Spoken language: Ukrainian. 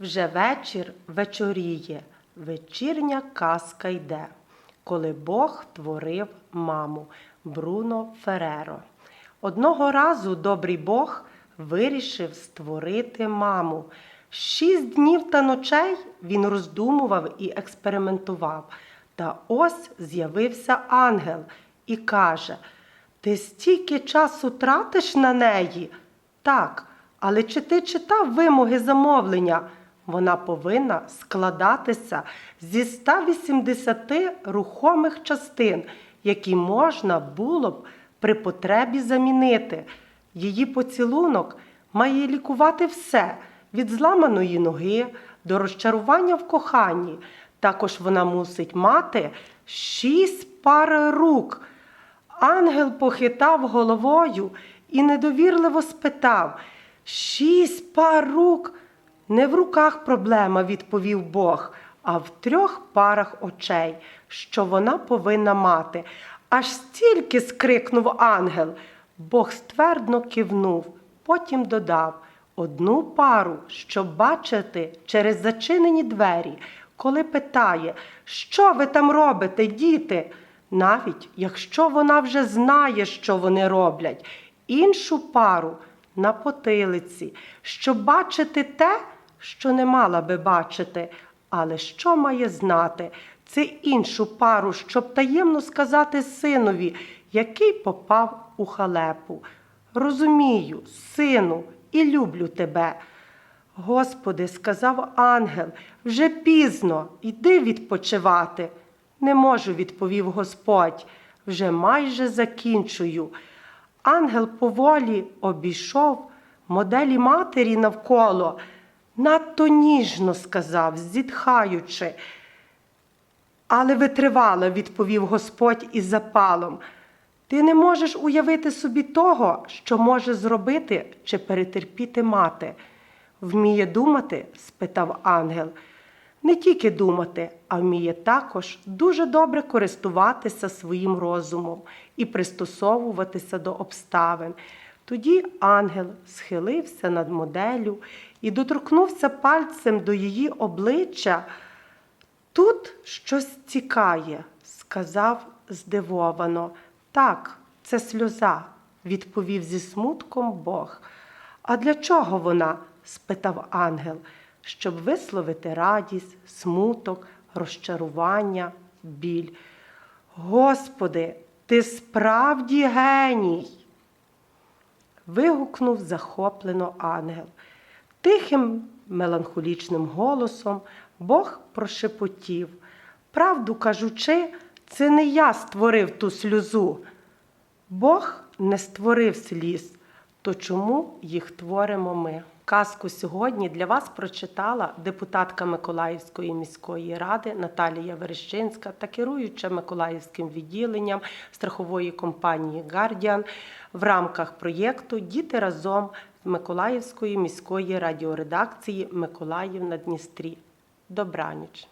Вже вечір вечоріє, вечірня казка йде, коли Бог творив маму Бруно Фереро. Одного разу добрий Бог вирішив створити маму. Шість днів та ночей він роздумував і експериментував. Та ось з'явився ангел і каже: Ти стільки часу тратиш на неї? Так, але чи ти читав вимоги замовлення? Вона повинна складатися зі 180 рухомих частин, які можна було б при потребі замінити. Її поцілунок має лікувати все від зламаної ноги до розчарування в коханні. Також вона мусить мати шість пар рук. Ангел похитав головою і недовірливо спитав: Шість пар рук? Не в руках проблема, відповів Бог, а в трьох парах очей, що вона повинна мати. Аж стільки скрикнув ангел. Бог ствердно кивнув, потім додав одну пару, щоб бачити через зачинені двері, коли питає, що ви там робите, діти? Навіть якщо вона вже знає, що вони роблять, іншу пару на потилиці, щоб бачити те, що не мала би бачити, але що має знати? Це іншу пару, щоб таємно сказати синові, який попав у халепу. Розумію, сину, і люблю тебе. Господи, сказав ангел, вже пізно, йди відпочивати. Не можу, відповів Господь, вже майже закінчую. Ангел поволі обійшов моделі матері навколо, надто ніжно сказав, зітхаючи. Але витривало, відповів Господь із запалом. Ти не можеш уявити собі того, що може зробити чи перетерпіти мати. Вміє думати? спитав ангел. Не тільки думати, а вміє також дуже добре користуватися своїм розумом і пристосовуватися до обставин. Тоді ангел схилився над моделлю і доторкнувся пальцем до її обличчя. Тут щось цікає, сказав здивовано. Так, це сльоза, відповів зі смутком Бог. А для чого вона? спитав ангел, щоб висловити радість, смуток, розчарування, біль. Господи, ти справді геній. Вигукнув захоплено ангел. Тихим меланхолічним голосом Бог прошепотів. Правду кажучи, це не я створив ту сльозу. Бог не створив сліз, то чому їх творимо ми? Казку сьогодні для вас прочитала депутатка Миколаївської міської ради Наталія Верещинська та керуюча Миколаївським відділенням страхової компанії Гардіан в рамках проєкту Діти разом з Миколаївської міської радіоредакції Миколаїв на Дністрі. Добраніч!